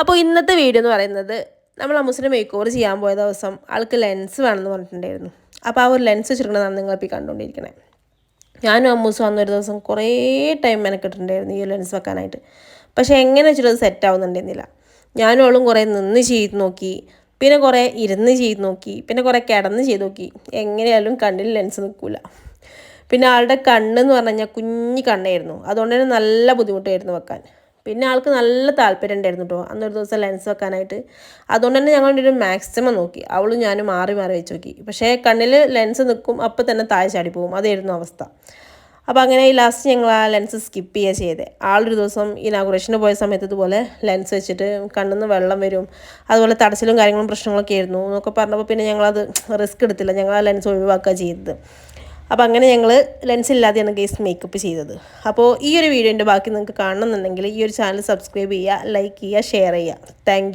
അപ്പോൾ ഇന്നത്തെ വീഡിയോ എന്ന് പറയുന്നത് നമ്മൾ അമ്മൂസിനെ മേക്ക് ഓവർ ചെയ്യാൻ പോയ ദിവസം ആൾക്ക് ലെൻസ് വേണമെന്ന് പറഞ്ഞിട്ടുണ്ടായിരുന്നു. അപ്പോൾ ആ ഒരു ലെൻസ് വെച്ചിരിക്കണതാണ് നിങ്ങളിപ്പോൾ കണ്ടുകൊണ്ടിരിക്കണേ ഞാനും അമ്മൂസും അന്നൊരു ദിവസം കുറേ ടൈം മെനക്കെട്ടിട്ടുണ്ടായിരുന്നു ഈ ലെൻസ് വെക്കാനായിട്ട്. പക്ഷേ എങ്ങനെ വെച്ചിട്ട് അത് സെറ്റ് ആവുന്നുണ്ടായിരുന്നില്ല. ഞാനും അവളും കുറേ നിന്ന് ചെയ്ത് നോക്കി പിന്നെ കുറേ ഇരുന്ന് ചെയ്ത് നോക്കി പിന്നെ കുറേ കിടന്ന് ചെയ്ത് നോക്കി. എങ്ങനെയായാലും കണ്ണിൽ ലെൻസ് നിൽക്കില്ല പിന്നെ ആളുടെ കണ്ണെന്ന് പറഞ്ഞു കഴിഞ്ഞാൽ കുഞ്ഞു കണ്ണായിരുന്നു. അതുകൊണ്ട് തന്നെ നല്ല ബുദ്ധിമുട്ടായിരുന്നു വെക്കാൻ. പിന്നെ ആൾക്ക് നല്ല താല്പര്യം ഉണ്ടായിരുന്നു കേട്ടോ അന്നൊരു ദിവസം ലെൻസ് വെക്കാനായിട്ട്. അതുകൊണ്ട് തന്നെ ഞങ്ങൾ ഒരു മാക്സിമം നോക്കി. അവളും ഞാനും മാറി മാറി വെച്ച് നോക്കി. പക്ഷേ കണ്ണിൽ ലെൻസ് നിൽക്കും അപ്പോൾ തന്നെ താഴെ ചാടി പോകും. അതായിരുന്നു അവസ്ഥ. അപ്പോൾ അങ്ങനെ ഈ ലാസ്റ്റ് ഞങ്ങൾ ആ ലെൻസ് സ്കിപ്പ് ചെയ്യുക ചെയ്തത് ആളൊരു ദിവസം ഇനാഗുറേഷന് പോയ സമയത്ത് ഇതുപോലെ ലെൻസ് വെച്ചിട്ട് കണ്ണിൽ നിന്ന് വെള്ളം വരും. അതുപോലെ തടച്ചിലും കാര്യങ്ങളും പ്രശ്നങ്ങളൊക്കെ ആയിരുന്നു എന്നൊക്കെ പറഞ്ഞപ്പോൾ പിന്നെ ഞങ്ങളത് റിസ്ക് എടുത്തില്ല. ഞങ്ങൾ ആ ലെൻസ് ഒഴിവാക്കുക ചെയ്തത്. അപ്പോൾ അങ്ങനെ ഞങ്ങൾ ലെൻസ് ഇല്ലാതെയാണ് ഗേസ് മേക്കപ്പ് ചെയ്തത്. അപ്പോൾ ഈ ഒരു വീഡിയോന്റെ ബാക്കി നിങ്ങൾക്ക് കാണണമെന്നുണ്ടെങ്കിൽ ഈ ഒരു ചാനൽ സബ്സ്ക്രൈബ് ചെയ്യുക ലൈക്ക് ചെയ്യുക ഷെയർ ചെയ്യുക. താങ്ക്